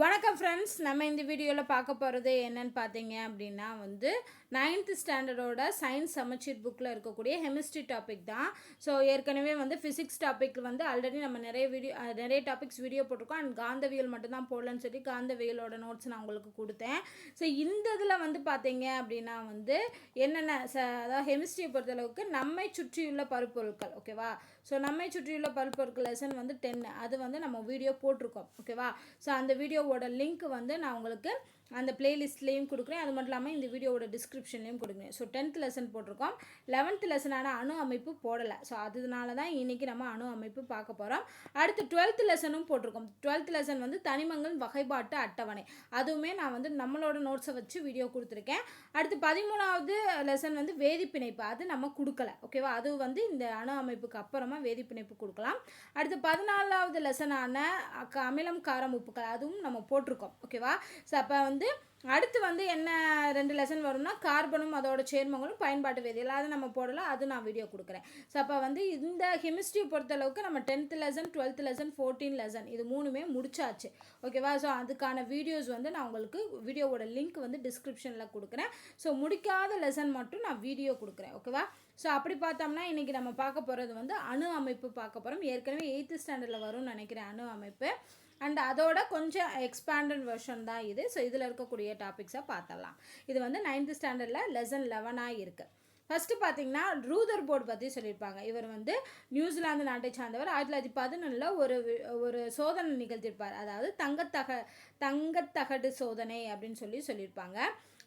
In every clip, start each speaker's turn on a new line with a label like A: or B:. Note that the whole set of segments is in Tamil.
A: வணக்கம் ஃப்ரெண்ட்ஸ் நம்ம இந்த வீடியோவில் பார்க்க போகிறது என்னன்னு பார்த்தீங்க அப்படின்னா வந்து நைன்த் ஸ்டாண்டர்டோட சயின்ஸ் சமச்சீர் புக்கில் இருக்கக்கூடிய ஹெமிஸ்ட்ரி டாபிக் தான். ஸோ ஏற்கனவே வந்து ஃபிசிக்ஸ் டாபிக் வந்து ஆல்ரெடி நம்ம நிறைய வீடியோ நிறைய டாபிக்ஸ் வீடியோ போட்டிருக்கோம். அண்ட் காந்தவியல் மட்டும்தான் போடலன்னு சொல்லி காந்தவியலோட நோட்ஸ் நான் உங்களுக்கு கொடுத்தேன். ஸோ இந்த இதில் வந்து பார்த்தீங்க அப்படின்னா வந்து என்னென்ன ச அதாவது ஹெமிஸ்ட்ரியை பொறுத்தளவுக்கு நம்மை சுற்றியுள்ள பருப்பொருட்கள் ஓகேவா ஸோ நம்மை சுற்றியுள்ள பல்பொருக்கு லெசன் வந்து டென்னு அது வந்து நம்ம வீடியோ போட்டிருக்கோம். ஓகேவா ஸோ அந்த வீடியோவோட லிங்க் வந்து நான் உங்களுக்கு அந்த பிளேலிஸ்ட்லேயும் கொடுக்குறேன். அது மட்டும் இல்லாமல் இந்த வீடியோவோட டிஸ்கிரிப்ஷன்லேயும் கொடுக்குறேன் ஸோ டென்த் லெசன் போட்டிருக்கோம். லெவன்த் லெசனான அணு அமைப்பு போடலை. ஸோ அதனால தான் இன்றைக்கி நம்ம அணு அமைப்பு பார்க்க போகிறோம் அடுத்து டுவெல்த் லெசனும் போட்டிருக்கோம். டுவெல்த் லெசன் வந்து தனிமங்கள் வகைப்பாட்டு அட்டவணை. அதுவுமே நான் வந்து நம்மளோட நோட்ஸை வச்சு வீடியோ கொடுத்துருக்கேன். அடுத்து பதிமூணாவது லெசன் வந்து வேதிப்பிணைப்பு. அது நம்ம கொடுக்கல. ஓகேவா அது வந்து இந்த அணு அமைப்புக்கு அப்புறமா வேதிப்பிணைப்பு கொடுக்கலாம். அடுத்து பதினாலாவது லெசனான அமிலம் காரம் உப்புக்கள். அதுவும் நம்ம போட்டிருக்கோம். ஓகேவா ஸோ அப்போ வந்து வந்து அடுத்து வந்து என்ன ரெண்டு லெசன் வரும்னா கார்பனும் அதோட சேர்மங்களும் பயன்பாட்டு வேதியியல். அதை நம்ம போடலாம். அது நான் வீடியோ கொடுக்குறேன். ஸோ அப்போ வந்து இந்த ஹெமிஸ்ட்ரி பொறுத்தளவுக்கு நம்ம tenth lesson twelfth lesson fourteen lesson இது மூணுமே முடிச்சாச்சு. ஓகேவா ஸோ அதுக்கான வீடியோஸ் வந்து நான் உங்களுக்கு வீடியோவோட லிங்க் வந்து டிஸ்கிரிப்ஷனில் கொடுக்குறேன். ஸோ முடிக்காத லெசன் மட்டும் நான் வீடியோ கொடுக்குறேன். ஓகேவா ஸோ அப்படி பார்த்தோம்னா இன்றைக்கி நம்ம பார்க்க போகிறது வந்து அணு அமைப்பு பார்க்க போகிறோம் ஏற்கனவே எயித்து ஸ்டாண்டர்டில் வரும்னு நினைக்கிறேன் அணு அமைப்பு. அண்ட் அதோட கொஞ்சம் எக்ஸ்பேண்டட் வெர்ஷன் தான் இது. ஸோ இதில் இருக்கக்கூடிய டாபிக்ஸை பார்த்தலாம் இது வந்து நைன்த் ஸ்டாண்டர்டில் லெசன் லெவனாக இருக்குது ஃபஸ்ட்டு பார்த்தீங்கன்னா ரூதர் போர்டு பற்றி சொல்லியிருப்பாங்க. இவர் வந்து நியூசிலாந்து நாட்டை சார்ந்தவர். ஆயிரத்தி தொள்ளாயிரத்தி பதினொன்றில் ஒரு ஒரு சோதனை நிகழ்த்தியிருப்பார். அதாவது தங்கத்தக தங்கத்தகடு சோதனை அப்படின்னு சொல்லி சொல்லியிருப்பாங்க.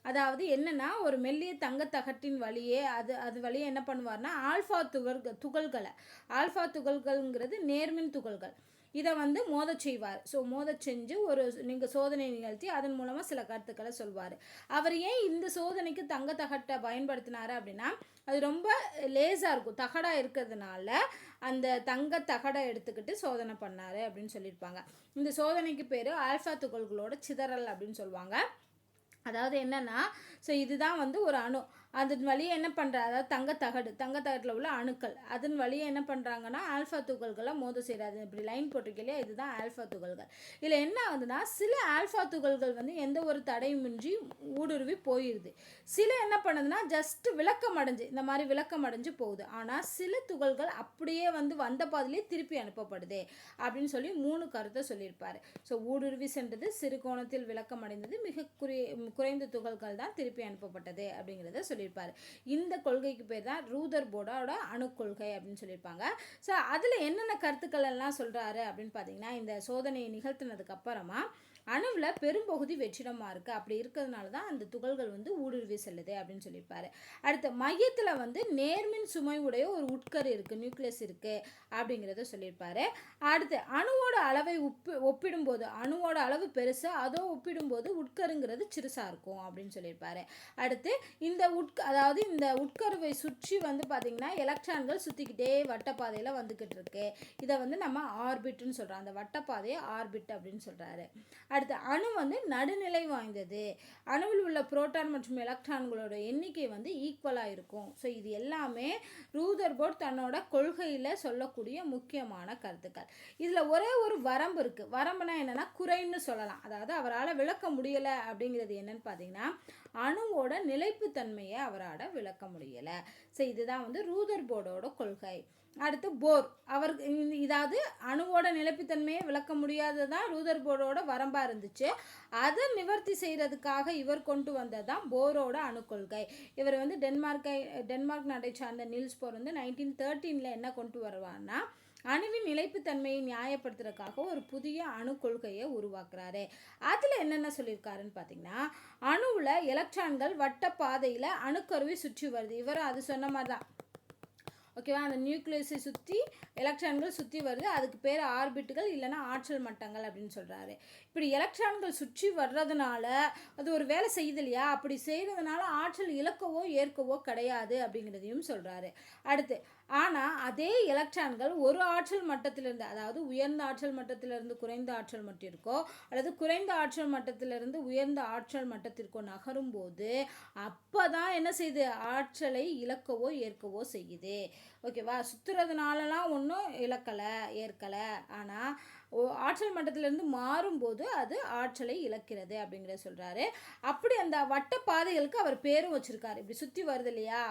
A: அதாவது என்னென்னா ஒரு மெல்லிய தங்கத்தகட்டின் வழியே அது அது வழியே என்ன பண்ணுவார்னா ஆல்ஃபா துகள் துகள்களை. ஆல்ஃபா துகள்கள்ங்கிறது நேர்மின் துகள்கள். இதை வந்து மோத செய்வார். ஸோ மோத செஞ்சு ஒரு நீங்கள் சோதனை நிகழ்த்தி அதன் மூலமாக சில கருத்துக்களை சொல்வார். அவர் ஏன் இந்த சோதனைக்கு தங்க தகட்டை பயன்படுத்தினாரு அப்படின்னா அது ரொம்ப லேசாக இருக்கும். தகடாக இருக்கிறதுனால அந்த தங்க தகடை எடுத்துக்கிட்டு சோதனை பண்ணார் அப்படின்னு சொல்லியிருப்பாங்க. இந்த சோதனைக்கு பேர் ஆல்ஃபா துகள்களோட சிதறல் அப்படின்னு சொல்லுவாங்க. அதாவது என்னென்னா ஸோ இதுதான் வந்து ஒரு அணு. அதன் வழியே என்ன பண்ணுறா அதாவது தங்கத்தகடு தங்கத்தகட்டில் உள்ள அணுக்கள். அதன் வழியே என்ன பண்ணுறாங்கன்னா ஆல்ஃபா துகள்களை மோத செய்கிறாது இப்படி லைன் போட்டிருக்கலையே இதுதான் ஆல்ஃபா துகள்கள். இதில் என்ன ஆகுதுன்னா சில ஆல்ஃபா துகள்கள் வந்து எந்த ஒரு தடையுமின்றி ஊடுருவி போயிடுது சில என்ன பண்ணுதுன்னா ஜஸ்ட் விளக்கம் அடைஞ்சு இந்த மாதிரி விளக்கம் அடைஞ்சு போகுது. ஆனால் சில துகள்கள் அப்படியே வந்து வந்த பாதிலே திருப்பி அனுப்பப்படுது அப்படின்னு சொல்லி மூணு கருத்தை சொல்லியிருப்பார். ஸோ ஊடுருவி சென்றது சிறு கோணத்தில் விளக்கம் அடைந்தது மிக குறை குறைந்த துகள்கள் தான் திருப்பி அனுப்பப்பட்டது அப்படிங்கிறத சொல்லியிருப்பார். இந்த கொள்கைக்கு பேர் தான் ரூதர் போர்டோட அணுக்கொள்கை அப்படின்னு சொல்லியிருப்பாங்க. ஸோ அதில் என்னென்ன கருத்துக்கள் எல்லாம் சொல்கிறாரு அப்படின்னு பார்த்தீங்கன்னா இந்த சோதனையை நிகழ்த்தினதுக்கு அப்புறமா அணுவில் பெரும்பகுதி வெற்றிடமாக இருக்குது அப்படி இருக்கிறதுனால தான் அந்த துகள்கள் வந்து ஊடுருவி செல்லுது அப்படின்னு சொல்லியிருப்பாரு. அடுத்து மையத்தில் வந்து நேர்மின் சுமை உடைய ஒரு உட்கரு இருக்குது நியூக்ளியஸ் இருக்குது அப்படிங்கிறத சொல்லியிருப்பாரு. அடுத்து அணுவோட அளவை ஒப்பி ஒப்பிடும்போது அணுவோட அளவு பெருசு அதோ ஒப்பிடும்போது உட்கருங்கிறது சிறுசாக இருக்கும் அப்படின்னு சொல்லியிருப்பாரு. அடுத்து இந்த உட்க அதாவது இந்த உட்கருவை சுற்றி வந்து பார்த்திங்கன்னா எலக்ட்ரான்கள் சுற்றிக்கிட்டே வட்டப்பாதையில் வந்துக்கிட்டு இருக்கு. இதை வந்து நம்ம ஆர்பிட்னு சொல்கிறோம் அந்த வட்டப்பாதையை ஆர்பிட் அப்படின்னு சொல்கிறாரு அடுத்து அணு வந்து நடுநிலை வாய்ந்தது. அணுவில் உள்ள புரோட்டான் மற்றும் எலக்ட்ரான்களோட எண்ணிக்கை வந்து ஈக்குவலாக இருக்கும். ஸோ இது எல்லாமே ரூதர்போர்ட் தன்னோட கொள்கையில் சொல்லக்கூடிய முக்கியமான கருத்துக்கள். இதில் ஒரே ஒரு வரம்பு இருக்குது வரம்புனா என்னென்னா குறைன்னு சொல்லலாம். அதாவது அவரால் விளக்க முடியலை அப்படிங்கிறது என்னன்னு பார்த்தீங்கன்னா அணுவோட நிலைப்புத்தன்மையை அவரால் விளக்க முடியலை. ஸோ இதுதான் வந்து ரூதர் போர்டோட கொள்கை. அடுத்து போர். அவர் இதாவது அணுவோட நிலைப்புத்தன்மையை விளக்க முடியாததான் ரூதர் போரோட வரம்பாக இருந்துச்சு. அதை நிவர்த்தி செய்கிறதுக்காக இவர் கொண்டு வந்தது தான் போரோட அணுக்கொள்கை இவர் வந்து டென்மார்க்கை டென்மார்க் நாட்டை சார்ந்த நீல்ஸ் போர் வந்து நைன்டீன் தேர்ட்டீனில் என்ன கொண்டு வருவார்னா அணுவின் நிலைப்புத்தன்மையை நியாயப்படுத்துறதுக்காக ஒரு புதிய அணு கொள்கையை உருவாக்குறாரு. அதில் என்னென்ன சொல்லியிருக்காருன்னு பார்த்தீங்கன்னா அணுவில் எலக்ட்ரான்கள் வட்ட பாதையில் அணுக்கருவை சுற்றி வருது. இவரும் அது சொன்ன மாதிரி தான் ஓகேவா அந்த நியூக்ளியஸை சுற்றி எலக்ட்ரான்கள் சுற்றி வருது. அதுக்கு பேர் ஆர்பிட்டுகள் இல்லைனா ஆற்றல் மட்டங்கள் அப்படின்னு சொல்கிறாரு இப்படி எலக்ட்ரான்கள் சுற்றி வர்றதுனால அது ஒரு வேலை செய்யுது இல்லையா? அப்படி செய்கிறதுனால ஆற்றல் இழக்கவோ ஏற்கவோ கிடையாது அப்படிங்கிறதையும் சொல்கிறாரு அடுத்து ஆனால் அதே எலக்ட்ரான்கள் ஒரு ஆற்றல் மட்டத்திலிருந்து அதாவது உயர்ந்த ஆற்றல் மட்டத்திலிருந்து குறைந்த ஆற்றல் மட்டிற்கோ அல்லது குறைந்த ஆற்றல் மட்டத்திலிருந்து உயர்ந்த ஆற்றல் மட்டத்திற்கோ நகரும் போது அப்போ தான் என்ன செய்யுது? ஆற்றலை இழக்கவோ ஏற்கவோ செய்யுது. ஓகேவா? சுற்றுறதுனாலலாம் ஒன்றும் இழக்கலை ஏற்கலை. ஆனால் ஆற்றல் மட்டத்திலிருந்து மாறும்போது அது ஆற்றலை இழக்கிறது அப்படிங்கிறத சொல்கிறாரு அப்படி அந்த வட்ட பாதைகளுக்கு அவர் பேரும் வச்சுருக்காரு. இப்படி சுற்றி வருது இல்லையா?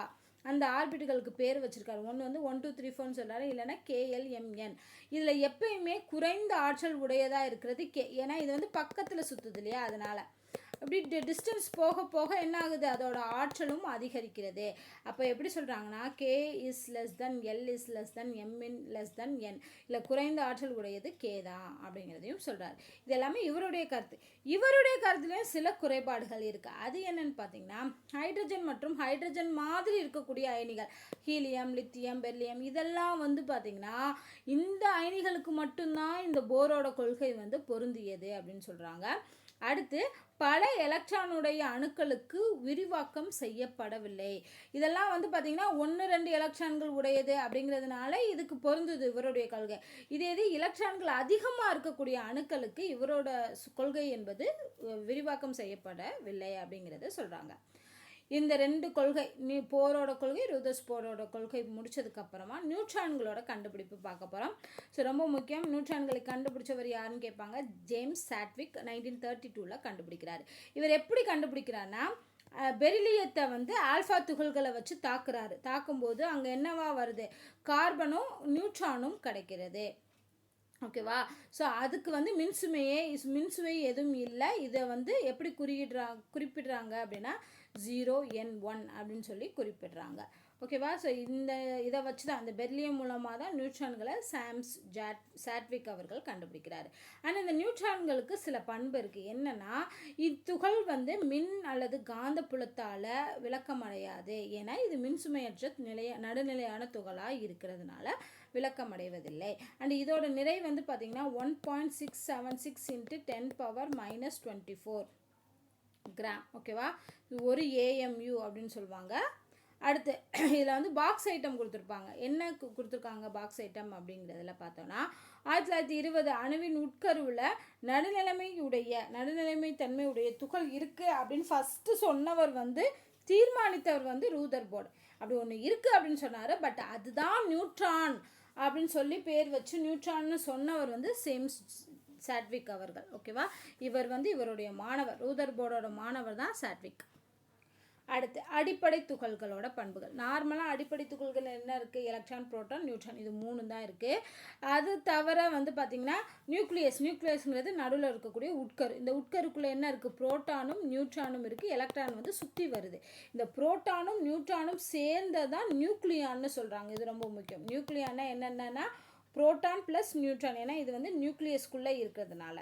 A: அந்த ஆர்பிட்டுகளுக்கு பேர் வச்சுருக்காரு. ஒன்று வந்து ஒன் டூ த்ரீ ஃபோர்னு சொல்கிறாரு இல்லைன்னா கேஎல்எம்என் இதில் எப்பயுமே குறைந்த ஆற்றல் உடையதாக இருக்கிறது கே ஏன்னா இது வந்து பக்கத்தில் சுற்றுது இல்லையா? அதனால். அப்படி டிஸ்டன்ஸ் போக போக என்ன ஆகுது? அதோட ஆற்றலும் அதிகரிக்கிறது. அப்போ எப்படி சொல்கிறாங்கன்னா K is less than L is less than M in less than N இல்லை குறைந்த ஆற்றல் உடையது கே தான் அப்படிங்கிறதையும் சொல்கிறார் இது எல்லாமே இவருடைய கருத்து. இவருடைய கருத்துலேயும் சில குறைபாடுகள் இருக்குது அது என்னன்னு பார்த்தீங்கன்னா ஹைட்ரஜன் மற்றும் ஹைட்ரஜன் மாதிரி இருக்கக்கூடிய அயனிகள் ஹீலியம் லித்தியம் பெர்லியம் இதெல்லாம் வந்து பார்த்திங்கன்னா இந்த அயனிகளுக்கு மட்டும்தான் இந்த போரோட கொள்கை வந்து பொருந்தியது அப்படின்னு சொல்கிறாங்க அடுத்து பல எலக்ட்ரானுடைய அணுக்களுக்கு விரிவாக்கம் செய்யப்படவில்லை. இதெல்லாம் வந்து பார்த்திங்கன்னா ஒன்று ரெண்டு எலக்ட்ரான்கள் உடையது அப்படிங்கிறதுனால இதுக்கு பொருந்துது இவருடைய கொள்கை. இதே இது எலக்ட்ரான்கள் அதிகமாக இருக்கக்கூடிய அணுக்களுக்கு இவரோட கொள்கை என்பது விரிவாக்கம் செய்யப்படவில்லை அப்படிங்கிறத சொல்கிறாங்க இந்த ரெண்டு கொள்கை நீ போரோட கொள்கை ருதஸ் போரோட கொள்கை முடிச்சதுக்கு அப்புறமா நியூட்ரான்களோட கண்டுபிடிப்பு பார்க்க போகிறோம் ஸோ ரொம்ப முக்கியம் நியூட்ரான்களை கண்டுபிடிச்சவர் யாருன்னு கேட்பாங்க? ஜேம்ஸ் சாட்விக் நைன்டீன் தேர்ட்டி டூவில் கண்டுபிடிக்கிறார். இவர் எப்படி கண்டுபிடிக்கிறாருன்னா பெரிலியத்தை வந்து ஆல்ஃபா துகள்களை வச்சு தாக்குறாரு. தாக்கும்போது அங்கே என்னவா வருது? கார்பனும் நியூட்ரானும் கிடைக்கிறது. ஓகேவா ஸோ அதுக்கு வந்து மின்சுமையே இஸ்- மின்சுமை எதுவும் இல்லை. இதை வந்து எப்படி குறியிடுறாங்க குறிப்பிடுறாங்க அப்படின்னா ஜீரோ என் ஒன் அப்படின்னு சொல்லி குறிப்பிடுறாங்க. ஓகேவா ஸோ இந்த இதை வச்சு தான் அந்த பெர்லியம் மூலமாக தான் நியூட்ரான்களை சாம்ஸ் ஜாட் சாட்விக் அவர்கள் கண்டுபிடிக்கிறார். ஆனால் இந்த நியூட்ரான்களுக்கு சில பண்பு இருக்குது என்னென்னா இத்துகள் வந்து மின் அல்லது காந்த புலத்தால் விளக்கமடையாது. ஏன்னா இது மின்சுமையற்ற நிலைய நடுநிலையான துகளாக இருக்கிறதுனால விளக்கமடைவதில்லை. அண்ட் இதோட நிறை வந்து பார்த்திங்கன்னா one point six seven six into ten power minus twenty four gram ஓகேவா ஒரு ஏஎம்யூ அப்படின்னு சொல்லுவாங்க. அடுத்து இதில் வந்து பாக்ஸ் ஐட்டம் கொடுத்துருப்பாங்க. என்ன கு- கொடுத்துருக்காங்க பாக்ஸ் ஐட்டம் அப்படிங்கிறதுல பார்த்தோன்னா ஆயிரத்தி தொள்ளாயிரத்தி இருபது அணுவின் உட்கருவில் நடுநிலைமை உடைய நடுநிலைமை தன்மை உடைய துகள் இருக்குது அப்படின்னு ஃபஸ்ட்டு சொன்னவர் வந்து தீர்மானித்தவர் வந்து ரூதர் போர்டு. அப்படி ஒன்று இருக்குது அப்படின்னு சொன்னார் பட் அதுதான் நியூட்ரான். அப்படின்னு சொல்லி பேர் வச்சு நியூட்ரான்னு சொன்னவர் வந்து சேம் சாட்விக் அவர்கள் ஓகேவா இவர் வந்து இவருடைய மாணவர் ரூதர் போர்டோட மாணவர் தான் சாட்விக். அடுத்து அடிப்படை துகள்களோட பண்புகள். நார்மலாக அடிப்படை துகள்கள் என்ன இருக்குது எலக்ட்ரான் புரோட்டான் நியூட்ரான் இது மூணு தான் இருக்குது அது தவிர வந்து பார்த்திங்கன்னா நியூக்ளியஸ் நியூக்ளியஸ்ங்கிறது நடுவில் இருக்கக்கூடிய உட்கரு. இந்த உட்கருக்குள்ளே என்ன இருக்குது புரோட்டானும் நியூட்ரானும் இருக்குது எலக்ட்ரான் வந்து சுற்றி வருது. இந்த புரோட்டானும் நியூட்ரானும் சேர்ந்ததான் நியூக்ளியான்னு சொல்கிறாங்க இது ரொம்ப முக்கியம். நியூக்ளியானா என்னென்னா புரோட்டான் ப்ளஸ் நியூட்ரான் ஏன்னா இது வந்து நியூக்ளியஸ்குள்ளே இருக்கிறதுனால.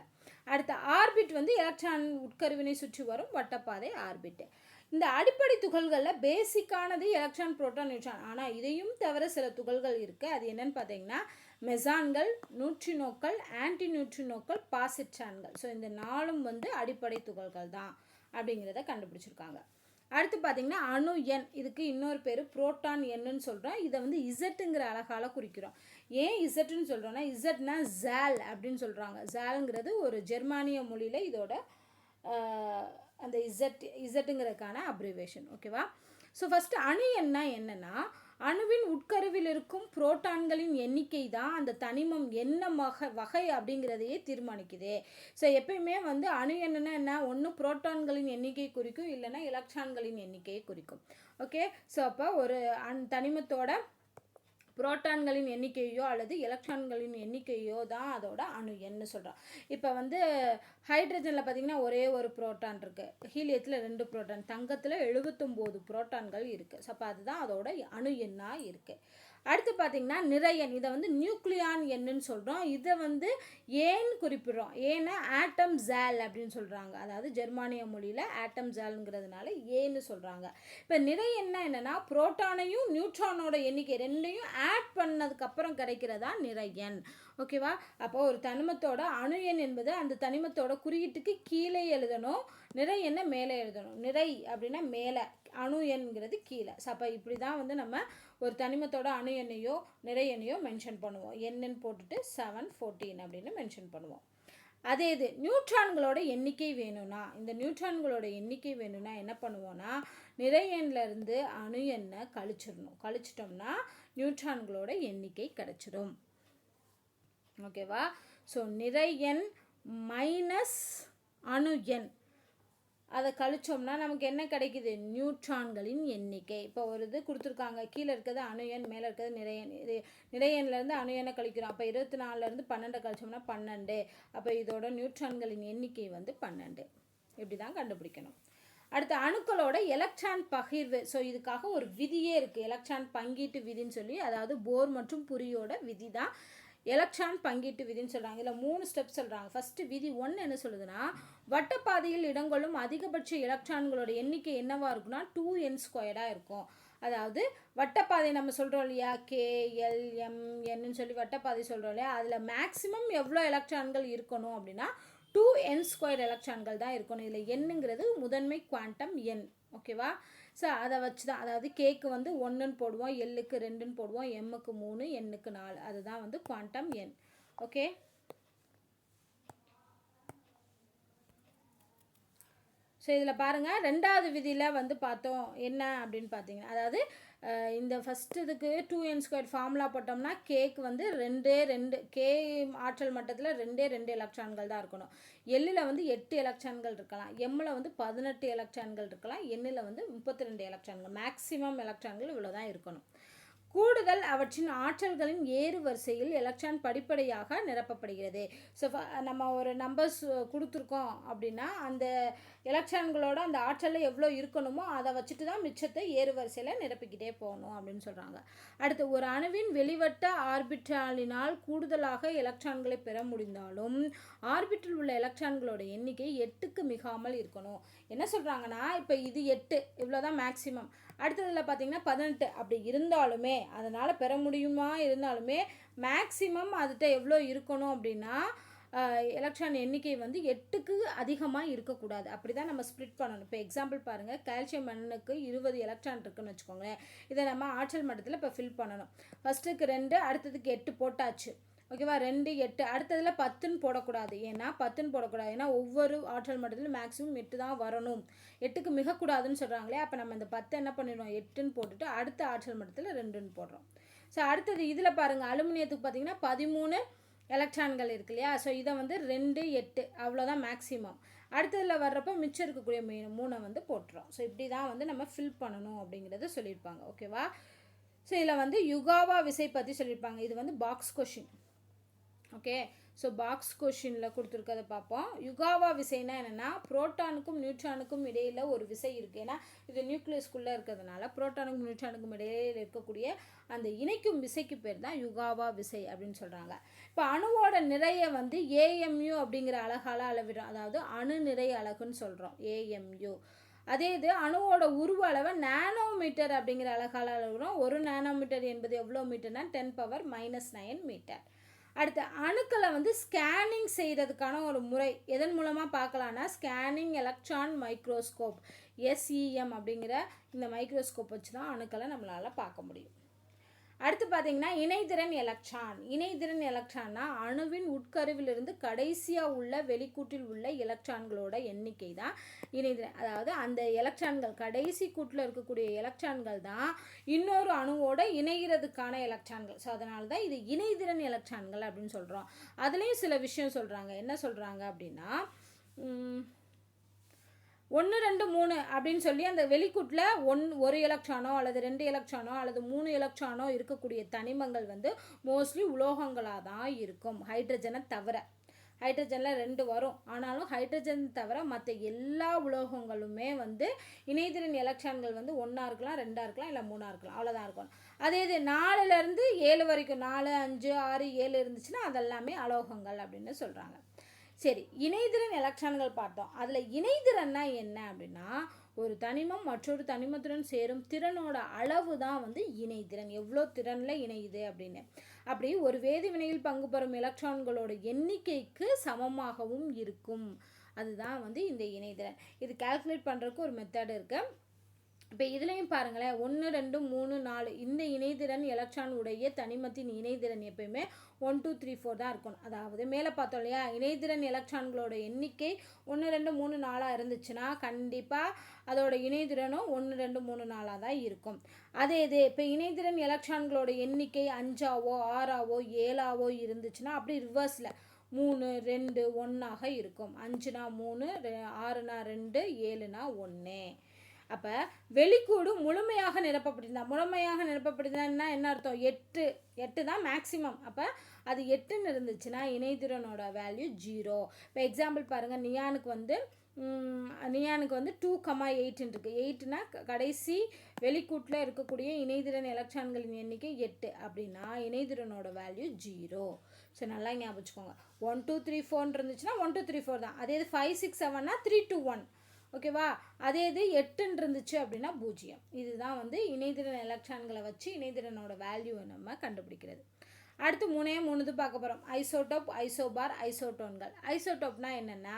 A: அடுத்த ஆர்பிட் வந்து எலக்ட்ரான் உட்கருவினை சுற்றி வரும். வட்டப்பாதை ஆர்பிட் இந்த அடிப்படை துகள்களில் பேசிக்கானது எலக்ட்ரான் புரோட்டான் நியூட்ரான் ஆனால் இதையும் தவிர சில துகள்கள் இருக்குது அது என்னன்னு பார்த்தீங்கன்னா மெசான்கள் நியூட்ரினோக்கள் ஆன்டி நியூட்ரினோக்கள் பாசிட்ரான்கள் ஸோ இந்த நாலும் வந்து அடிப்படை துகள்கள் தான் அப்படிங்கிறத கண்டுபிடிச்சிருக்காங்க. அடுத்து பார்த்தீங்கன்னா அணு எண். இதுக்கு இன்னொரு பேர் புரோட்டான் எண்ணுன்னு சொல்கிறோம் இதை வந்து இசட்டுங்கிற அழகால் குறிக்கிறோம். ஏன் இசட்டுன்னு சொல்கிறோன்னா இசட்னா ஜால் அப்படின்னு சொல்கிறாங்க ஜால்ங்கிறது ஒரு ஜெர்மானிய மொழியில் இதோட அந்த இசட் இசட்டுங்கிறதுக்கான அப்ரிவேஷன் ஓகேவா ஸோ ஃபஸ்ட்டு அணு என்ன என்னென்னா அணுவின் உட்கருவில் இருக்கும் புரோட்டான்களின் எண்ணிக்கை தான் அந்த தனிமம் என்ன வகை வகை அப்படிங்கிறதையே தீர்மானிக்குது. ஸோ எப்பயுமே வந்து அணு என்னென்னா என்ன? ஒன்று புரோட்டான்களின் எண்ணிக்கை குறிக்கும் இல்லைன்னா எலக்ட்ரான்களின் எண்ணிக்கையை குறிக்கும். ஓகே ஸோ அப்போ ஒரு அன் தனிமத்தோட புரோட்டான்களின் எண்ணிக்கையோ அல்லது எலக்ட்ரான்களின் எண்ணிக்கையோ தான் அதோட அணு எண்ணு சொல்கிறோம் இப்போ வந்து ஹைட்ரஜனில் பார்த்தீங்கன்னா ஒரே ஒரு புரோட்டான் இருக்குது ஹீலியத்தில் ரெண்டு புரோட்டான் தங்கத்தில் எழுபத்தொம்போது புரோட்டான்கள் இருக்குது ஸோ அப்போ அதுதான் அதோட அணு எண்ணாக இருக்குது அடுத்து பார்த்தீங்கன்னா நிறையன் இதை வந்து நியூக்ளியான் எண்ணுன்னு சொல்கிறோம் இதை வந்து ஏன் குறிப்பிடுறோம். ஏன்னா ஆட்டம் ஜால் அப்படின்னு சொல்கிறாங்க அதாவது ஜெர்மானிய மொழியில் ஆட்டம் ஜால்ங்கிறதுனால ஏன்னு சொல்கிறாங்க இப்போ நிறையன்னா என்னென்னா புரோட்டானையும் நியூட்ரானோட எண்ணிக்கை ரெண்டையும் ஆட் பண்ணதுக்கப்புறம் கிடைக்கிறதா நிறையன் ஓகேவா? அப்போ ஒரு தனிமத்தோட அணு எண் என்பது அந்த தனிமத்தோட குறியீட்டுக்கு கீழே எழுதணும். நிறை எண்ணை மேலே எழுதணும். நிறை அப்படின்னா மேலே. அணு எண்ங்கிறது கீழே. ஸோ அப்போ இப்படி தான் வந்து நம்ம ஒரு தனிமத்தோட அணு எண்ணையோ நிறை எண்ணையோ மென்ஷன் பண்ணுவோம். எண்ணுன்னு போட்டுட்டு செவன் ஃபோர்டீன் அப்படின்னு மென்ஷன் பண்ணுவோம். அதே இது நியூட்ரான்களோட எண்ணிக்கை வேணும்னா இந்த நியூட்ரான்களோட எண்ணிக்கை வேணும்னா என்ன பண்ணுவோம்னா நிறை இருந்து அணு எண்ணை கழிச்சிடணும். கழிச்சிட்டோம்னா நியூட்ரான்களோட எண்ணிக்கை கிடச்சிடும். ஓகேவா ஸோ நிறை எண் மைனஸ் அணு எண். அதை கழிச்சோம்னா நமக்கு என்ன கிடைக்குது? நியூட்ரான்களின் எண்ணிக்கை. இப்போ ஒரு இது கொடுத்துருக்காங்க. கீழே இருக்கிறது அணுயன் மேலே இருக்கிறது நிறையன் இது நிறையன்லேருந்து அணுயனை கழிக்கிறோம். அப்போ இருபத்தி நாலுலேருந்து பன்னெண்டை கழிச்சோம்னா பன்னெண்டு. அப்போ இதோட நியூட்ரான்களின் எண்ணிக்கை வந்து பன்னெண்டு. இப்படி தான் கண்டுபிடிக்கணும். அடுத்து அணுக்களோட எலக்ட்ரான் பகிர்வு. ஸோ இதுக்காக ஒரு விதியே இருக்குது எலக்ட்ரான் பங்கீட்டு விதின்னு சொல்லி அதாவது போர் மற்றும் புரியோட விதி தான் எலக்ட்ரான் பங்கீட்டு விதின்னு சொல்கிறாங்க இல்லை மூணு ஸ்டெப் சொல்கிறாங்க ஃபஸ்ட்டு விதி ஒன்று என்ன சொல்லுதுன்னா வட்டப்பாதையில் இடங்களும் அதிகபட்ச எலக்ட்ரான்களோட எண்ணிக்கை என்னவாக இருக்குன்னா டூ என் ஸ்கொயர்டாக இருக்கும். அதாவது வட்டப்பாதை நம்ம சொல்கிறோம் இல்லையா? கே எல் எம் என்னன்னு சொல்லி வட்டப்பாதை சொல்கிறோம் இல்லையா? அதில் மேக்ஸிமம் எவ்வளோ எலக்ட்ரான்கள் இருக்கணும் அப்படின்னா டூ என் ஸ்கொயர் எலக்ட்ரான்கள் தான் இருக்கணும். இதில் எண்ணுங்கிறது முதன்மை குவாண்டம் எண் ஓகேவா ஸோ அதை வச்சு தான் அதாவது கேக்கு வந்து ஒன்றுன்னு போடுவோம் எல்லுக்கு ரெண்டுன்னு போடுவோம் எம்முக்கு மூணு எண்ணுக்கு நாலு. அதுதான் வந்து குவாண்டம் எண் ஓகே ஸோ இதில் பாருங்கள் ரெண்டாவது விதியில் வந்து பார்த்தோம் என்ன அப்படின்னு பார்த்தீங்கன்னா அதாவது இந்த ஃபஸ்ட்டு இதுக்கு டூ என் ஸ்கொயர் ஃபார்முலா போட்டோம்னா கேக்கு வந்து ரெண்டே ரெண்டு கே ஆற்றல் மட்டத்தில் ரெண்டே ரெண்டு எலக்ட்ரான்கள் தான் இருக்கணும். எல்லில் வந்து எட்டு எலக்ட்ரான்கள் இருக்கலாம். எம்மில் வந்து பதினெட்டு எலக்ட்ரான்கள் இருக்கலாம். எண்ணில் வந்து முப்பத்தி ரெண்டு எலக்ட்ரான்கள் மேக்ஸிமம் எலக்ட்ரான்கள் இவ்வளோ தான் இருக்கணும். கூடுதல் அவற்றின் ஆற்றல்களின் ஏறு வரிசையில் எலக்ட்ரான் படிப்படியாக நிரப்பப்படுகிறது. ஸோ நம்ம ஒரு நம்பர்ஸ் கொடுத்துருக்கோம் அப்படின்னா அந்த எலக்ட்ரான்களோட அந்த ஆற்றலில் எவ்வளோ இருக்கணுமோ அதை வச்சுட்டு தான் மிச்சத்தை ஏறுவரிசையில் நிரப்பிக்கிட்டே போகணும் அப்படின்னு சொல்கிறாங்க அடுத்து ஒரு அணுவின் வெளிவட்ட ஆர்பிட்டாலினால் கூடுதலாக எலக்ட்ரான்களை பெற முடிந்தாலும் ஆர்பிட்டில் உள்ள எலக்ட்ரான்களோட எண்ணிக்கை எட்டுக்கு மிகாமல் இருக்கணும். என்ன சொல்கிறாங்கன்னா இப்போ இது எட்டு இவ்வளோ தான் மேக்ஸிமம் அடுத்ததில் பார்த்தீங்கன்னா பதினெட்டு. அப்படி இருந்தாலுமே அதனால் பெற முடியுமா இருந்தாலுமே மேக்ஸிமம் அதுகிட்ட எவ்வளோ இருக்கணும் அப்படின்னா எலக்ட்ரான் எண்ணிக்கை வந்து எட்டுக்கு அதிகமாக இருக்கக்கூடாது. அப்படி தான் நம்ம ஸ்ப்ளிட் பண்ணணும். இப்போ எக்ஸாம்பிள் பாருங்கள் கால்சியம் மண்ணுக்கு இருபது எலக்ட்ரான் இருக்குன்னு வச்சுக்கோங்களேன். இதை நம்ம ஆற்றல் மட்டத்தில் இப்போ ஃபில் பண்ணணும். ஃபஸ்ட்டுக்கு ரெண்டு அடுத்ததுக்கு எட்டு போட்டாச்சு. ஓகேவா ரெண்டு எட்டு. அடுத்ததில் பத்துன்னு போடக்கூடாது. ஏன்னா பத்துன்னு போடக்கூடாது. ஏன்னா ஒவ்வொரு ஆற்றல் மட்டத்திலும் மேக்ஸிமம் எட்டு தான் வரணும். எட்டுக்கு மிகக்கூடாதுன்னு சொல்கிறாங்களே அப்போ நம்ம இந்த பத்து என்ன பண்ணிடுவோம்? எட்டுன்னு போட்டுட்டு அடுத்த ஆற்றல் மட்டத்தில் ரெண்டுன்னு போடுறோம். ஸோ அடுத்தது இதில் பாருங்கள் அலுமினியத்துக்கு பார்த்தீங்கன்னா பதிமூணு எலக்ட்ரான்கள் இருக்கு இல்லையா? ஸோ இதை வந்து ரெண்டு எட்டு அவ்வளோதான் மேக்ஸிமம் அடுத்ததில் வர்றப்போ மிச்சம் இருக்கக்கூடிய மீ மூணை வந்து போட்டுரும் ஸோ இப்படி தான் வந்து நம்ம ஃபில் பண்ணணும் அப்படிங்கிறத சொல்லியிருப்பாங்க. ஓகேவா ஸோ இதில் வந்து யுகாவா விசை பற்றி சொல்லியிருப்பாங்க. இது வந்து box question okay so box கொஷினில் கொடுத்துருக்கத பார்ப்போம். யுகாவா விசைனா என்னென்னா புரோட்டானுக்கும் நியூட்ரானுக்கும் இடையில் ஒரு விசை இருக்குது ஏன்னா இது நியூக்ளியஸ்குள்ளே இருக்கிறதுனால புரோட்டானுக்கும் நியூட்ரானுக்கும் இடையில இருக்கக்கூடிய அந்த இணைக்கும் விசைக்கு பேர் தான் யுகாவா விசை அப்படின்னு சொல்கிறாங்க இப்போ அணுவோட நிறைய வந்து ஏஎம்யூ அப்படிங்கிற அழகால் அளவிடும். அதாவது அணு நிறை அழகுன்னு சொல்கிறோம் ஏஎம்யூ அதே இது அணுவோட உருவ அளவை நானோமீட்டர் அப்படிங்கிற அழகால் அளவிடும் ஒரு நானோமீட்டர் என்பது எவ்வளோ மீட்டர்னா ten power minus nine metre அடுத்து அணுக்களை வந்து ஸ்கேனிங் செய்கிறதுக்கான ஒரு முறை. எதன் மூலமாக பார்க்கலான்னா ஸ்கேனிங் எலக்ட்ரான் மைக்ரோஸ்கோப் எஸ்இஎம் அப்படிங்கிற இந்த மைக்ரோஸ்கோப் வச்சு தான் அணுக்களை நம்மளால் பார்க்க முடியும். அடுத்து பார்த்தீங்கன்னா இணைதிறன் எலக்ட்ரான். இணைதிறன் எலக்ட்ரான்னா அணுவின் உட்கருவிலிருந்து கடைசியாக உள்ள வெளிக்கூட்டில் உள்ள எலக்ட்ரான்களோட எண்ணிக்கை தான் இணைதிறன் அதாவது அந்த எலக்ட்ரான்கள் கடைசி கூட்டில் இருக்கக்கூடிய எலக்ட்ரான்கள் தான் இன்னொரு அணுவோட இணைகிறதுக்கான எலக்ட்ரான்கள். ஸோ அதனால தான் இது இணைதிறன் எலக்ட்ரான்கள் அப்படின்னு சொல்கிறோம் அதுலேயும் சில விஷயம் சொல்கிறாங்க என்ன சொல்கிறாங்க அப்படின்னா ஒன்று ரெண்டு மூணு அப்படின்னு சொல்லி அந்த வெளிக்கூட்டில் ஒன் ஒரு எலக்ட்ரானோ அல்லது ரெண்டு எலக்ட்ரானோ அல்லது மூணு எலக்ட்ரானோ இருக்கக்கூடிய தனிமங்கள் வந்து மோஸ்ட்லி உலோகங்களாக தான் இருக்கும். ஹைட்ரஜனை தவிர. ஹைட்ரஜனில் ரெண்டு வரும். ஆனாலும் ஹைட்ரஜன் தவிர மற்ற எல்லா உலோகங்களுமே வந்து இணைதிறன் எலக்ட்ரான்கள் வந்து ஒன்றா இருக்கலாம் ரெண்டாக இருக்கலாம் இல்லை மூணாக இருக்கலாம். அவ்வளோதான் இருக்கும். அதே இது நாலுலேருந்து ஏழு வரைக்கும் நாலு அஞ்சு ஆறு ஏழு இருந்துச்சுன்னா அதெல்லாமே அலோகங்கள் அப்படின்னு சொல்கிறாங்க சரி இணைதிறன் எலக்ட்ரான்கள் பார்த்தோம். அதில் இணைதிறன்னா என்ன அப்படின்னா ஒரு தனிமம் மற்றொரு தனிமத்துடன் சேரும் திறனோட அளவு தான் வந்து இணைதிறன். எவ்வளோ திறனில் இணையுது அப்படின்னு. அப்படி ஒரு வேதிவினையில் பங்கு பெறும் எலக்ட்ரான்களோட எண்ணிக்கைக்கு சமமாகவும் இருக்கும். அதுதான் வந்து இந்த இணைதிறன். இது கால்குலேட் பண்ணுறதுக்கு ஒரு மெத்தட் இருக்குது இப்போ இதுலேயும் பாருங்களேன். ஒன்று ரெண்டு மூணு நாலு. இந்த இணைதிறன் எலக்ட்ரான் உடைய தனிமத்தின் இணைதிறன் எப்பயுமே ஒன் டூ த்ரீ ஃபோர் தான் இருக்கணும். அதாவது மேலே பார்த்தோம் இல்லையா? இணைதிறன் எலக்ட்ரான்களோட எண்ணிக்கை ஒன்று ரெண்டு மூணு நாலாக இருந்துச்சுன்னா கண்டிப்பாக அதோட இணைதிறனும் ஒன்று ரெண்டு மூணு நாலாக தான் இருக்கும். அதே இது இப்போ இணைதிறன் எலக்ட்ரான்களோட எண்ணிக்கை அஞ்சாவோ ஆறாவோ ஏழாவோ இருந்துச்சுன்னா அப்படி ரிவர்ஸில் மூணு ரெண்டு ஒன்றாக இருக்கும். அஞ்சுனா மூணு ரெ- ஆறுனா ரெண்டு ஏழுனா ஒன்று அப்போ வெளிக்கூடு முழுமையாக நிரப்பப்பட்டிருந்தா. முழுமையாக நிரப்பப்பட்டிருந்தான்னா என்ன அர்த்தம்? எட்டு. எட்டு தான் மேக்ஸிமம் அப்போ அது எட்டுன்னு இருந்துச்சுன்னா இணைதிறனோட வேல்யூ ஜீரோ இப்போ எக்ஸாம்பிள் பாருங்கள் நியானுக்கு வந்து நியானுக்கு வந்து டூ கமா எயிட்னு இருக்குது எயிட்னா கடைசி வெளிக்கூட்டில் இருக்கக்கூடிய இணைதிறன் எலக்ட்ரான்களின் எண்ணிக்கை எட்டு. அப்படின்னா இணைதிறனோட வேல்யூ ஜீரோ ஸோ நல்லா ஞாபகம் வச்சுக்கோங்க. ஒன் டூ த்ரீ ஃபோர்னு இருந்துச்சுன்னா ஒன் டூ த்ரீ ஃபோர் தான். அதே இது ஃபைவ் சிக்ஸ் செவன்னா த்ரீ டூ ஒன் ஓகேவா? அதே இது எட்டுன்னு இருந்துச்சு அப்படின்னா பூஜ்ஜியம். இதுதான் வந்து இணைதிறன் எலக்ட்ரான்களை வச்சு இணைதிறனோட வேல்யூவை நம்ம கண்டுபிடிக்கிறது. அடுத்து மூணே மூணுது பார்க்க போகிறோம் ஐசோடோப் ஐசோபார் ஐசோட்டோன்கள் ஐசோடோப்னா என்னென்னா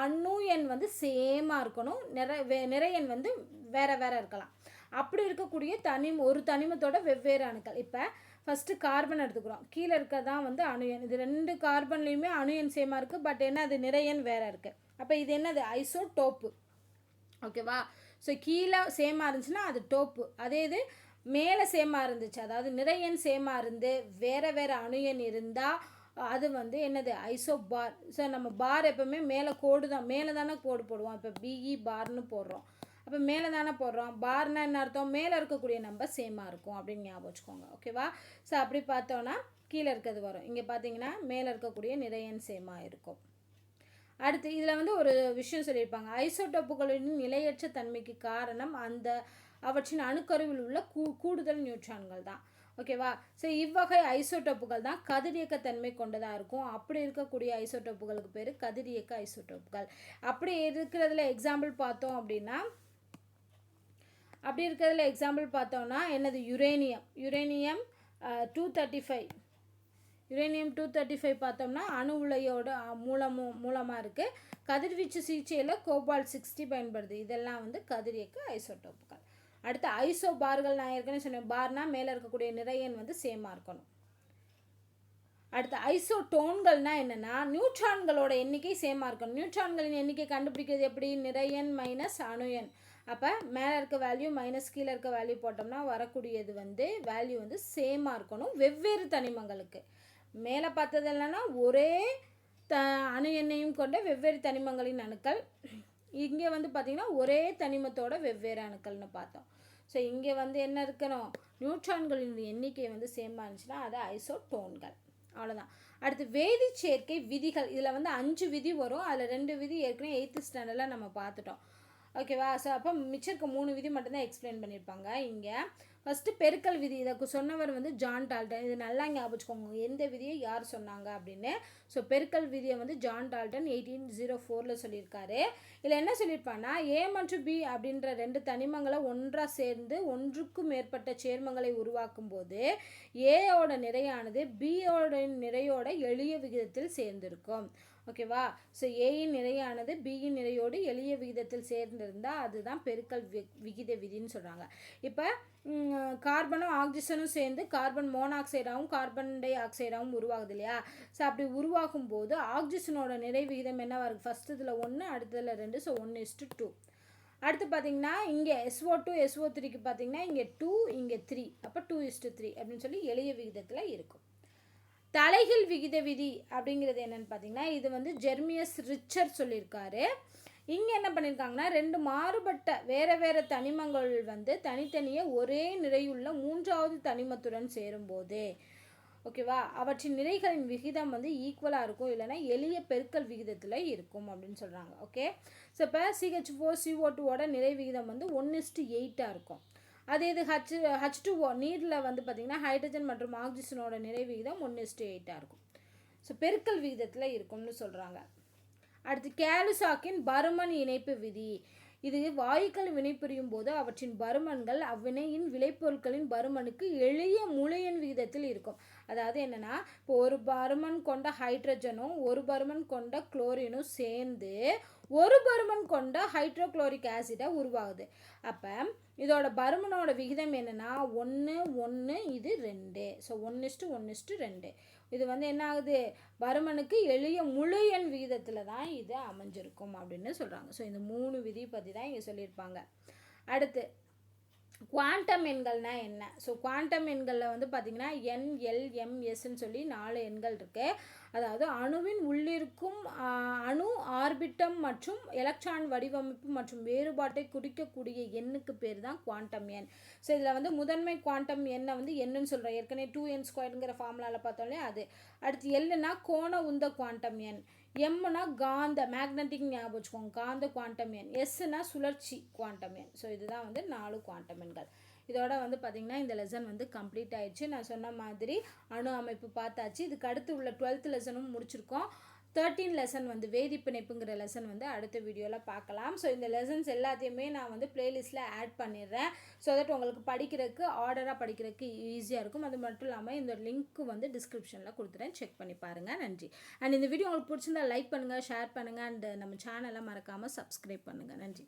A: அணு எண் வந்து சேமாக இருக்கணும். நிறை வே நிறையன் வந்து வேறு வேறு இருக்கலாம். அப்படி இருக்கக்கூடிய தனி ஒரு தனிமத்தோட வெவ்வேறு அணுக்கள். இப்போ ஃபஸ்ட்டு கார்பன் எடுத்துக்கிறோம். கீழே இருக்கதான் வந்து அணு எண். இது ரெண்டு கார்பன்லேயுமே அணு எண் சேமாக இருக்குது பட் என்ன அது நிறையன் வேறு இருக்குது அப்போ இது என்னது? ஐசோடோப்பு. ஓகேவா ஸோ கீழே சேமாக இருந்துச்சுன்னா அது டோப்பு அதே இது மேலே சேமாக இருந்துச்சு. அதாவது நிறையன் சேமாக இருந்து வேறு வேறு அணுயன் இருந்தால் அது வந்து என்னது? ஐசோ பார் ஸோ நம்ம பார் எப்போவுமே மேலே கோடு தான். மேலே தானே கோடு போடுவோம். இப்போ பிஇ பார்னு e, போடுறோம். அப்போ மேலே தானே போடுறோம். பார்னா என்ன அர்த்தம்? மேலே இருக்கக்கூடிய நம்பர் சேமாக இருக்கும் அப்படின்னு ஞாபகம் வச்சுக்கோங்க. ஓகேவா ஸோ அப்படி பார்த்தோன்னா கீழே இருக்கிறது வரும். இங்கே பார்த்தீங்கன்னா மேலே இருக்கக்கூடிய நிறையன் சேமாக இருக்கும். அடுத்து இதில் வந்து ஒரு விஷயம் சொல்லியிருப்பாங்க. ஐசோடோப்புகளின் நிலையற்ற தன்மைக்கு காரணம் அந்த அவற்றின் அணுக்கருவில் உள்ள கூ கூடுதல் நியூட்ரான்கள் தான். ஓகேவா ஸோ இவ்வகை ஐசோடோப்புகள் தான் கதிரியக்க தன்மை கொண்டதாக இருக்கும். அப்படி இருக்கக்கூடிய ஐசோடோப்புகளுக்கு பேர் கதிரியக்க ஐசோடோப்புகள். அப்படி இருக்கிறதுல எக்ஸாம்பிள் பார்த்தோம் அப்படின்னா அப்படி இருக்கிறதுல எக்ஸாம்பிள் பார்த்தோம்னா என்னது? Uranium uranium two thirty five uranium two thirty five பார்த்தோம்னா அணு உலையோட மூலமும் மூலமாக இருக்குது கதிர்வீச்சு சிகிச்சையில் கோபால் சிக்ஸ்டி பயன்படுது. இதெல்லாம் வந்து கதிரியக்க ஐசோடோப்புகள். அடுத்து ஐசோ பார்கள் நான் ஏற்கனவே சொன்னேன். பார்னா மேலே இருக்கக்கூடிய நிறையன் வந்து சேமாக இருக்கணும். அடுத்து ஐசோடோன்கள்னா என்னென்னா நியூட்ரான்களோட எண்ணிக்கை சேமாக இருக்கணும். நியூட்ரான்களின் எண்ணிக்கை கண்டுபிடிக்கிறது எப்படி? நிறையன் மைனஸ் அணுயன் அப்போ மேலே இருக்க வேல்யூ மைனஸ் கீழே இருக்க வேல்யூ போட்டோம்னா வரக்கூடியது வந்து வேல்யூ வந்து சேமாக இருக்கணும். வெவ்வேறு தனிமங்களுக்கு. மேலே பார்த்தது இல்லைன்னா ஒரே த அணு எண்ணையும் கொண்ட வெவ்வேறு தனிமங்களின் அணுக்கள். இங்கே வந்து பார்த்திங்கன்னா ஒரே தனிமத்தோட வெவ்வேறு அணுக்கள்னு பார்த்தோம். ஸோ இங்கே வந்து என்ன இருக்கணும்? நியூட்ரான்களின் எண்ணிக்கை வந்து சேமாக இருந்துச்சுன்னா அது ஐசோடோன்கள். அவ்வளோதான் அடுத்து வேதி சேர்க்கை விதிகள். இதில் வந்து அஞ்சு விதி வரும். அதில் ரெண்டு விதி ஏற்கனவே எயித்து ஸ்டாண்டர்டில் நம்ம பார்த்துட்டோம். ஓகேவா ஸோ அப்போ மிச்சம் இருக்க மூணு விதி மட்டும்தான் எக்ஸ்பிளைன் பண்ணியிருப்பாங்க. இங்கே ஃபஸ்ட்டு பெருக்கல் விதி. இதை சொன்னவர் வந்து ஜான் டால்டன் இது நல்லா ஞாபகம் வச்சுக்கோங்க எந்த விதியை யார் சொன்னாங்க அப்படின்னு? ஸோ பெருக்கல் விதியை வந்து ஜான் டால்டன் எயிட்டீன் ஜீரோ ஃபோரில் சொல்லியிருக்காரு. இதில் என்ன சொல்லியிருப்பான்னா ஏ மற்றும் பி அப்படின்ற ரெண்டு தனிமங்களை ஒன்றாக சேர்ந்து ஒன்றுக்கும் மேற்பட்ட சேர்மங்களை உருவாக்கும் போது ஏயோட நிறையானது பியோட நிறையோட எளிய விகிதத்தில் சேர்ந்திருக்கும். ஓகேவா ஸோ ஏயின் நிறையானது பியின் நிறையோடு எளிய விகிதத்தில் சேர்ந்திருந்தால் அதுதான் பெருக்கல் வி விகித விதின்னு சொல்கிறாங்க இப்போ கார்பனும் ஆக்சிஜனும் சேர்ந்து கார்பன் மோனாக்சைடாகவும் கார்பன் டை ஆக்சைடாகவும் உருவாகுது இல்லையா? ஸோ அப்படி உருவாகும் போது ஆக்சிஜனோட நிறை விகிதம் என்னவாக இருக்குது ஃபஸ்ட் இதில் ஒன்று அடுத்ததில் ரெண்டு ஸோ ஒன்று இஸ்டு டூ அடுத்து பார்த்தீங்கன்னா இங்கே எஸ்ஓ டூ எஸ்ஓ த்ரீக்கு பார்த்தீங்கன்னா இங்கே டூ இங்கே த்ரீ அப்போ டூ இஸ்டு த்ரீ அப்படின்னு சொல்லி எளிய விகிதத்தில் இருக்கும். தலைகள் விகித விதி அப்படிங்கிறது என்னன்னு பார்த்தீங்கன்னா இது வந்து ஜெர்மியஸ் ரிச்சர் சொல்லியிருக்காரு. இங்கே என்ன பண்ணியிருக்காங்கன்னா ரெண்டு மாறுபட்ட வேறு வேறு தனிமங்கள் வந்து தனித்தனியே ஒரே நிறையுள்ள மூன்றாவது தனிமத்துடன் சேரும்போது ஓகேவா அவற்றின் நிறைகளின் விகிதம் வந்து ஈக்குவலாக இருக்கும் இல்லைன்னா எளிய பெருக்கல் விகிதத்தில் இருக்கும் அப்படின்னு சொல்கிறாங்க ஓகே ஸோ இப்போ சிஹெச் ஃபோர் சிஓ டூவோட நிறை விகிதம் வந்து ஒன் இஸ்டு எயிட்டாக இருக்கும். அதே இது ஹச் ஹச் டூஓ நீரில் வந்து பார்த்திங்கன்னா ஹைட்ரஜன் மற்றும் ஆக்சிஜனோட நிறை விகிதம் ஒன் இஸ்டு எயிட்டாக இருக்கும். ஸோ பெருக்கல் விகிதத்தில் இருக்கும்னு சொல்கிறாங்க அடுத்து கேலுசாக்கின் பருமன் இணைப்பு விதி. இது வாயுக்கள் வினைபுரியும் போது அவற்றின் பருமன்கள் அவ்வினையின் விளைபொருட்களின் பருமனுக்கு எளிய முளையன் விகிதத்தில் இருக்கும். அதாவது என்னென்னா இப்போ ஒரு பருமன் கொண்ட ஹைட்ரஜனும் ஒரு பருமன் கொண்ட குளோரினும் சேர்ந்து ஒரு பருமன் கொண்ட ஹைட்ரோக்ளோரிக் ஆசிடை உருவாகுது. அப்போ இதோட பருமனோட விகிதம் என்னென்னா ஒன்று ஒன்று இது ரெண்டு. ஸோ ஒன்று இஸ்ட்டு ஒன்று இஸ்ட்டு ரெண்டு. இது வந்து என்ன ஆகுது? பருமனுக்கு எளிய முழு எண் விகிதத்தில் தான் இது அமைஞ்சிருக்கும் அப்படின்னு சொல்கிறாங்க ஸோ இந்த மூணு விதி பற்றி தான் இங்கே சொல்லியிருப்பாங்க. அடுத்து குவாண்டம் எண்கள்னால் என்ன? ஸோ குவாண்டம் எண்களில் வந்து பார்த்திங்கன்னா என் எல் சொல்லி நாலு எண்கள் இருக்குது அதாவது அணுவின் உள்ளிருக்கும் அணு ஆர்பிட்டம் மற்றும் எலக்ட்ரான் வடிவமைப்பு மற்றும் வேறுபாட்டை குறிக்கக்கூடிய எண்ணுக்கு பேர் தான் குவாண்டம் எண். ஸோ இதில் வந்து முதன்மை குவாண்டம் எண்ணை வந்து என்னன்னு சொல்கிறோம் ஏற்கனவே டூ என் ஸ்கொயருங்கிற ஃபார்முலாவில் பார்த்தோம்லே அது. அடுத்து எல்லுனா கோண உந்த குவாண்டம் எண். எம்னா காந்த மேக்னெட்டிக் ஞாபகம் வச்சுக்கோங்க காந்த குவாண்டம் எண். எஸ்னா சுழற்சி குவாண்டம் எண். ஸோ இதுதான் வந்து நாலு குவாண்டம் எண்கள். இதோட வந்து பார்த்திங்கன்னா இந்த லெசன் வந்து கம்ப்ளீட் ஆயிடுச்சு. நான் சொன்ன மாதிரி அணு அமைப்பு பார்த்தாச்சு. இதுக்கு அடுத்து உள்ள டுவெல்த் லெசனும் முடிச்சிருக்கோம். தேர்ட்டீன் லெசன் வந்து வேதிப்பிணைப்புங்கிற லெசன் வந்து அடுத்த வீடியோவில் பார்க்கலாம். ஸோ இந்த லெசன்ஸ் எல்லாத்தையுமே நான் வந்து பிளேலிஸ்ட்டில் ஆட் பண்ணிடுறேன். ஸோ தட் உங்களுக்கு படிக்கிறதுக்கு ஆர்டராக படிக்கிறதுக்கு ஈஸியாக இருக்கும். அது மட்டும் இல்லாமல் இந்த லிங்க்கு வந்து டிஸ்கிரிப்ஷனில் கொடுத்துறேன். செக் பண்ணி பாருங்கள் நன்றி. அண்ட் இந்த வீடியோ உங்களுக்கு பிடிச்சிருந்தா லைக் பண்ணுங்கள் ஷேர் பண்ணுங்கள் அண்ட் நம்ம சேனலை மறக்காமல் சப்ஸ்கிரைப் பண்ணுங்கள் நன்றி.